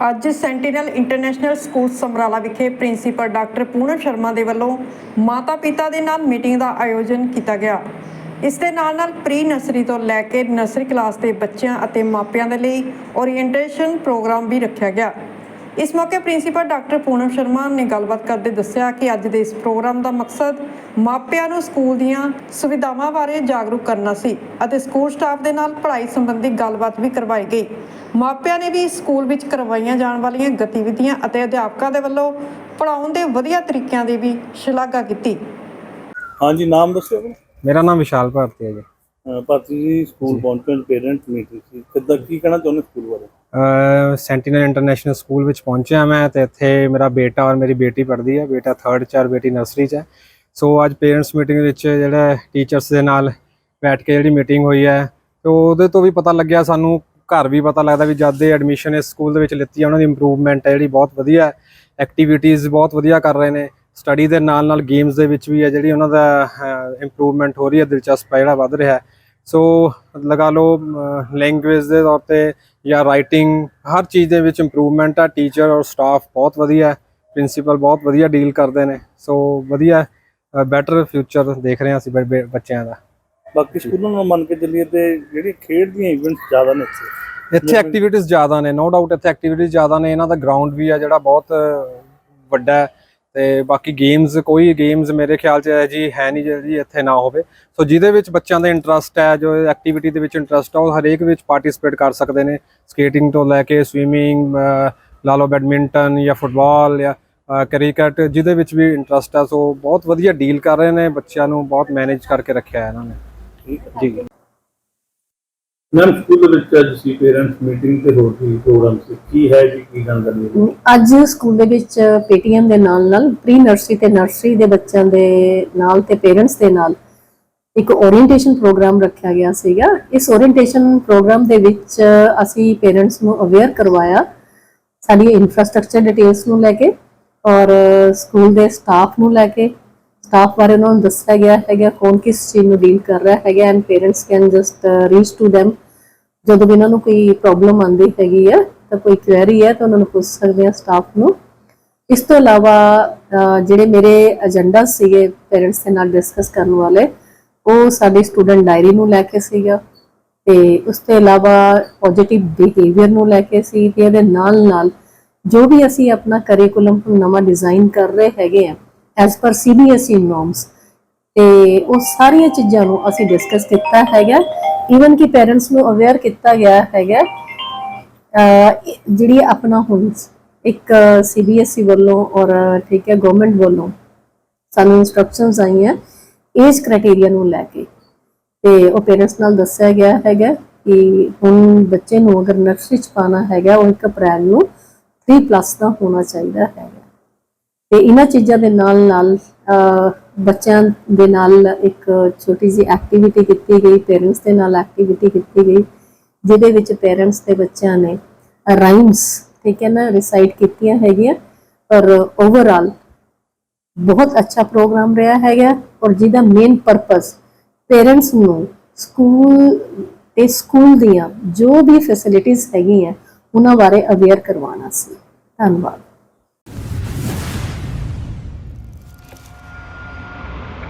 ਅੱਜ sentinel international school Samrala ਵਿਖੇ principal doctor Poonam Sharma ਦੇ ਵੱਲੋਂ ਮਾਤਾ-ਪਿਤਾ ਦੇ ਨਾਲ ਮੀਟਿੰਗ ਦਾ ਆਯੋਜਨ ਕੀਤਾ ਗਿਆ। ਇਸ ਦੇ ਨਾਲ ਨਾਲ ਪ੍ਰੀ ਨਰਸਰੀ ਤੋਂ ਲੈ ਕੇ ਨਰਸਰੀ ਕਲਾਸ ਦੇ ਬੱਚਿਆਂ ਅਤੇ ਮਾਪਿਆਂ ਦੇ ਲਈ ਓਰੀਐਂਟੇਸ਼ਨ ਪ੍ਰੋਗਰਾਮ ਵੀ ਰੱਖਿਆ ਗਿਆ। ਇਸ ਮੌਕੇ ਪ੍ਰਿੰਸੀਪਲ ਡਾਕਟਰ ਪੂਨਮ ਸ਼ਰਮਾ ਨੇ ਗੱਲਬਾਤ ਕਰਦੇ ਦੱਸਿਆ ਕਿ ਅੱਜ ਦੇ ਇਸ ਪ੍ਰੋਗਰਾਮ ਦਾ ਮਕਸਦ ਮਾਪਿਆਂ ਨੂੰ ਸਕੂਲ ਦੀਆਂ ਸੁਵਿਧਾਵਾਂ ਬਾਰੇ ਜਾਗਰੂਕ ਕਰਨਾ ਸੀ ਅਤੇ ਸਕੂਲ ਸਟਾਫ ਦੇ ਨਾਲ ਪੜ੍ਹਾਈ ਸੰਬੰਧੀ ਗੱਲਬਾਤ ਵੀ ਕਰਵਾਈ ਗਈ। ਮਾਪਿਆਂ ਨੇ ਵੀ ਸਕੂਲ ਵਿੱਚ ਕਰਵਾਈਆਂ ਜਾਣ ਵਾਲੀਆਂ ਗਤੀਵਿਧੀਆਂ ਅਤੇ ਅਧਿਆਪਕਾਂ ਦੇ ਵੱਲੋਂ ਪੜ੍ਹਾਉਣ ਦੇ ਵਧੀਆ ਤਰੀਕਿਆਂ ਦੀ ਵੀ ਸ਼ਲਾਘਾ ਕੀਤੀ। ਹਾਂਜੀ ਨਾਮ ਦੱਸਿਓ ਆਪਣਾ। ਮੇਰਾ ਨਾਮ ਵਿਸ਼ਾਲ ਭਾਰਤੀ ਹੈ ਜੀ। ਅਹ ਭਾਰਤੀ ਜੀ ਸਕੂਲ ਪਹੁੰਚਣ ਪੇਰੈਂਟ ਮੀਟਿੰਗ ਸੀ। ਕਿੱਦਾਂ ਕੀ ਕਹਿਣਾ ਚਾਹੁੰਦੇ ਸਕੂਲ ਬਾਰੇ? ਸੈਂਟੀਨਲ ਇੰਟਰਨੈਸ਼ਨਲ ਸਕੂਲ ਵਿੱਚ ਪਹੁੰਚਿਆ ਮੈਂ ਤੇ ਇੱਥੇ ਮੇਰਾ ਬੇਟਾ ਔਰ ਮੇਰੀ ਬੇਟੀ ਪੜ੍ਹਦੀ ਹੈ, ਬੇਟਾ 3rd ਚ ਔਰ ਬੇਟੀ ਨਰਸਰੀ ਚ ਹੈ। ਸੋ ਅੱਜ ਪੇਰੈਂਟਸ ਮੀਟਿੰਗ ਵਿੱਚ ਜਿਹੜਾ ਟੀਚਰਸ ਦੇ ਨਾਲ ਬੈਠ ਕੇ ਜਿਹੜੀ ਮੀਟਿੰਗ ਹੋਈ ਹੈ, ਤੇ ਉਹਦੇ ਤੋਂ ਵੀ ਪਤਾ ਲੱਗਿਆ, ਸਾਨੂੰ ਘਰ ਵੀ ਪਤਾ ਲੱਗਦਾ ਵੀ ਜਦ ਦੇ ਐਡਮਿਸ਼ਨ ਇਸ ਸਕੂਲ ਦੇ ਵਿੱਚ ਲਿੱਤੀ ਹੈ, ਉਹਨਾਂ ਦੀ ਇੰਪਰੂਵਮੈਂਟ ਹੈ, ਜਿਹੜੀ ਬਹੁਤ ਵਧੀਆ ਐਕਟੀਵਿਟੀਜ਼ ਬਹੁਤ ਵਧੀਆ ਕਰ ਰਹੇ ਨੇ। ਸਟੱਡੀ ਦੇ ਨਾਲ ਨਾਲ ਗੇਮਸ ਦੇ ਵਿੱਚ ਵੀ ਹੈ, ਜਿਹੜੀ ਉਹਨਾਂ ਦਾ ਇੰਪਰੂਵਮੈਂਟ ਹੋ ਰਹੀ ਹੈ, ਦਿਲਚਸਪ ਹੈ, ਜਿਹੜਾ ਵੱਧ ਰਿਹਾ ਸੋ ਲਗਾ ਲਓ ਲੈਂਗੁਏਜ ਦੇ ਤੌਰ ਤੇ ਜਾਂ ਰਾਈਟਿੰਗ ਹਰ ਚੀਜ਼ ਦੇ ਵਿੱਚ ਇੰਪਰੂਵਮੈਂਟ ਆ ਟੀਚਰ ਔਰ ਸਟਾਫ ਬਹੁਤ ਵਧੀਆ ਹੈ ਪ੍ਰਿੰਸੀਪਲ ਬਹੁਤ ਵਧੀਆ ਡੀਲ ਕਰਦੇ ਨੇ ਸੋ ਵਧੀਆ ਬੈਟਰ ਫਿਊਚਰ ਦੇਖ ਰਹੇ ਹਾਂ ਅਸੀਂ ਬੱਚਿਆਂ ਦਾ। ਬਾਕੀ ਸਕੂਲਾਂ ਨੂੰ ਮੰਨ ਕੇ ਚੱਲੀਏ ਤੇ ਜਿਹੜੀ ਖੇਡ ਦੀਆਂ ਇਵੈਂਟਸ ਜ਼ਿਆਦਾ ਨੇ ਇੱਥੇ। ਇੱਥੇ ਐਕਟੀਵਿਟੀਜ਼ ਜ਼ਿਆਦਾ ਨੇ ਨੋ ਡਾਊਟ ਇੱਥੇ ਐਕਟੀਵਿਟੀਜ਼ ਜ਼ਿਆਦਾ ਨੇ ਇਹਨਾਂ ਦਾ ਗਰਾਊਂਡ ਵੀ ਆ ਜਿਹੜਾ ਬਹੁਤ ਵੱਡਾ ਹੈ ਤੇ ਬਾਕੀ ਗੇਮਸ ਕੋਈ ਗੇਮਸ ਮੇਰੇ ਖਿਆਲ 'ਚ ਹੈ ਜੀ ਹੈ ਨਹੀਂ ਜਿਹੜੀ ਇੱਥੇ ਨਾ ਹੋਵੇ। ਸੋ ਜਿਹਦੇ ਵਿੱਚ ਬੱਚਿਆਂ ਦਾ ਇੰਟਰਸਟ ਹੈ ਜੋ ਐਕਟੀਵਿਟੀ ਦੇ ਵਿੱਚ ਇੰਟਰਸਟ ਹੈ ਉਹ ਹਰੇਕ ਵਿੱਚ ਪਾਰਟਿਸਿਪੇਟ ਕਰ ਸਕਦੇ ਨੇ। ਸਕੇਟਿੰਗ ਤੋਂ ਲੈ ਕੇ ਸਵੀਮਿੰਗ ਲਾ ਲਓ ਬੈਡਮਿੰਟਨ ਜਾਂ ਫੁੱਟਬਾਲ ਜਾਂ ਕ੍ਰਿਕਟ ਜਿਹਦੇ ਵਿੱਚ ਵੀ ਇੰਟਰਸਟ ਹੈ ਸੋ ਬਹੁਤ ਵਧੀਆ ਡੀਲ ਕਰ ਰਹੇ ਨੇ ਬੱਚਿਆਂ ਨੂੰ ਬਹੁਤ ਮੈਨੇਜ ਕਰਕੇ ਰੱਖਿਆ ਹੈ ਇਹਨਾਂ ਨੇ। ਠੀਕ ਜੀ। ਮੈਮ, ਸਕੂਲ ਦੇ ਵਿੱਚ ਅੱਜ ਸੀ ਪੇਰੈਂਟਸ ਮੀਟਿੰਗ ਤੇ ਹੋਰ ਕੀ ਪ੍ਰੋਗਰਾਮ ਸੀ। ਕੀ ਹੈ ਜੀ, ਕੀ ਗੱਲ ਕਰਨੀ ਹੈ? ਅੱਜ ਸਕੂਲ ਦੇ ਵਿੱਚ ਪੇਟੀਐਮ ਦੇ ਨਾਲ ਨਾਲ ਪ੍ਰੀ ਨਰਸਰੀ ਤੇ ਨਰਸਰੀ ਦੇ ਬੱਚਿਆਂ ਦੇ ਨਾਲ ਤੇ ਪੇਰੈਂਟਸ ਦੇ ਨਾਲ ਇੱਕ ਓਰੀਐਂਟੇਸ਼ਨ ਪ੍ਰੋਗਰਾਮ ਰੱਖਿਆ ਗਿਆ ਸੀਗਾ। ਇਸ ਓਰੀਐਂਟੇਸ਼ਨ ਪ੍ਰੋਗਰਾਮ ਦੇ ਵਿੱਚ ਅਸੀਂ ਪੇਰੈਂਟਸ ਨੂੰ ਅਵੇਅਰ ਕਰਵਾਇਆ ਸਾਡੀ ਇਨਫਰਾਸਟ੍ਰਕਚਰ ਡਿਟੇਲਸ ਨੂੰ ਲੈ ਕੇ ਔਰ ਸਕੂਲ ਦੇ ਸਟਾਫ ਨੂੰ ਲੈ ਕੇ। ਸਟਾਫ ਬਾਰੇ ਉਹਨਾਂ ਨੂੰ ਦੱਸਿਆ ਗਿਆ ਹੈਗਾ, ਕੌਣ ਕਿਸ ਚੀਜ਼ ਨੂੰ ਡੀਲ ਕਰ ਰਿਹਾ ਹੈਗਾ and parents can just reach to them ਜਦੋਂ ਵੀ ਇਹਨਾਂ ਨੂੰ ਕੋਈ ਪ੍ਰੋਬਲਮ ਆਉਂਦੀ ਹੈਗੀ ਆ, ਤਾਂ ਕੋਈ ਕੁਐਰੀ ਹੈ ਤਾਂ ਉਹਨਾਂ ਨੂੰ ਪੁੱਛ ਸਕਦੇ ਆ ਸਟਾਫ ਨੂੰ। ਇਸ ਤੋਂ ਇਲਾਵਾ ਜਿਹੜੇ ਮੇਰੇ ਏਜੰਡਾ ਸੀਗੇ ਪੇਰੈਂਟਸ ਦੇ ਨਾਲ ਡਿਸਕਸ ਕਰਨ ਵਾਲੇ, ਉਹ ਸਾਡੀ ਸਟੂਡੈਂਟ ਡਾਇਰੀ ਨੂੰ ਲੈ ਕੇ ਸੀਗਾ ਤੇ ਉਸ ਤੋਂ ਇਲਾਵਾ ਪੋਜ਼ਿਟਿਵ ਬਿਹੇਵੀਅਰ ਨੂੰ ਲੈ ਕੇ ਸੀ ਤੇ ਇਹਦੇ ਨਾਲ ਨਾਲ ਜੋ ਵੀ ਅਸੀਂ ਆਪਣਾ ਕਰਿਕੂਲਮ ਨਵਾਂ ਡਿਜ਼ਾਈਨ ਕਰ ਰਹੇ ਹੈਗੇ ਆ ਐਸ ਪਰ ਸੀਬੀਐਸਈ ਨੋਰਮਸ ਤੇ ਉਹ ਸਾਰੀਆਂ ਚੀਜ਼ਾਂ ਨੂੰ ਅਸੀਂ ਡਿਸਕਸ ਕੀਤਾ ਹੈਗਾ। ਈਵਨ ਕਿ ਪੇਰੈਂਟਸ ਨੂੰ ਅਵੇਅਰ ਕੀਤਾ ਗਿਆ ਹੈਗਾ। ਜਿਹੜੀ ਆਪਣਾ ਹੁਣ ਇੱਕ ਸੀਬੀਐਸਈ ਵੱਲੋਂ ਔਰ ਠੀਕ ਹੈ ਗਵਰਨਮੈਂਟ ਵੱਲੋਂ ਸਾਨੂੰ ਇਨਸਟਰਕਸ਼ਨਸ ਆਈਆਂ ਏਜ ਕ੍ਰਾਈਟੇਰੀਆ ਨੂੰ ਲੈ ਕੇ। ਤੇ ਉਹ ਪੇਰੈਂਟਸ ਨਾਲ ਦੱਸਿਆ ਗਿਆ ਹੈਗਾ ਕਿ ਹੁਣ ਬੱਚੇ ਨੂੰ ਅਗਰ ਨਰਸਰੀ ਚ ਪਾਣਾ ਹੈਗਾ, ਉਹ 1 ਅਪ੍ਰੈਲ ਨੂੰ 3 ਪਲੱਸ ਦਾ ਹੋਣਾ ਚਾਹੀਦਾ ਹੈਗਾ। ਤੇ ਇਹਨਾਂ ਚੀਜ਼ਾਂ ਦੇ ਨਾਲ ਨਾਲ ਬੱਚਿਆਂ ਦੇ ਨਾਲ ਇੱਕ ਛੋਟੀ ਜਿਹੀ ਐਕਟੀਵਿਟੀ ਕੀਤੀ ਗਈ ਪੇਰੈਂਟਸ ਦੇ ਨਾਲ ਐਕਟੀਵਿਟੀ ਕੀਤੀ ਗਈ, ਜਿਹਦੇ ਵਿੱਚ ਪੇਰੈਂਟਸ ਤੇ ਬੱਚਿਆਂ ਨੇ ਰਾਈਮਸ ਠੀਕ ਹੈ ਨਾ ਰਿਸਾਈਟ ਕੀਤੀਆਂ ਹੈਗੀਆਂ ਪਰ ਓਵਰਆਲ ਬਹੁਤ ਅੱਛਾ ਪ੍ਰੋਗਰਾਮ ਰਿਹਾ ਹੈਗਾ ਔਰ ਜਿਹਦਾ ਮੇਨ ਪਰਪਸ ਪੇਰੈਂਟਸ ਨੂੰ ਸਕੂਲ ਤੇ ਸਕੂਲ ਦੀਆਂ ਜੋ ਵੀ ਫੈਸਿਲਿਟੀਆਂ ਹੈਗੀਆਂ, ਉਹਨਾਂ ਬਾਰੇ ਅਵੇਅਰ ਕਰਵਾਉਣਾ ਸੀ। ਧੰਨਵਾਦ।